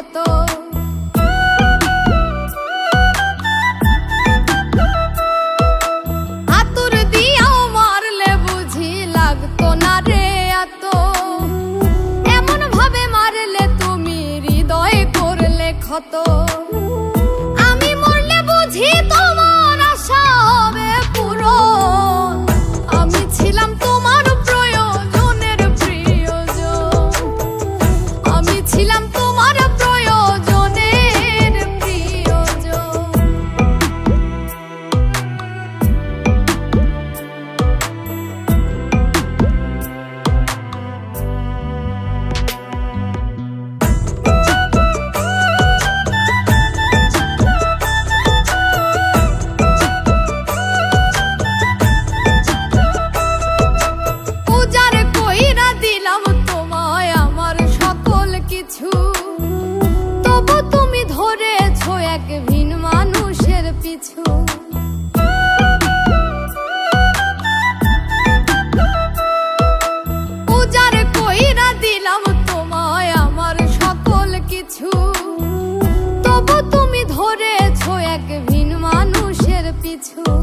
ক্ষত আতুর দিয়াও মারলে বুঝি লাগতো না রে এত। এমন ভাবে মারলে তুমি হৃদয় করলে ক্ষত। পিছু তবু তুমি ধরেছো এক ভিন মানুষের পিছু। কইরা দিলাম তোমায় আমার সকল কিছু। তবু তুমি ধরেছো এক ভিন মানুষের পিছু।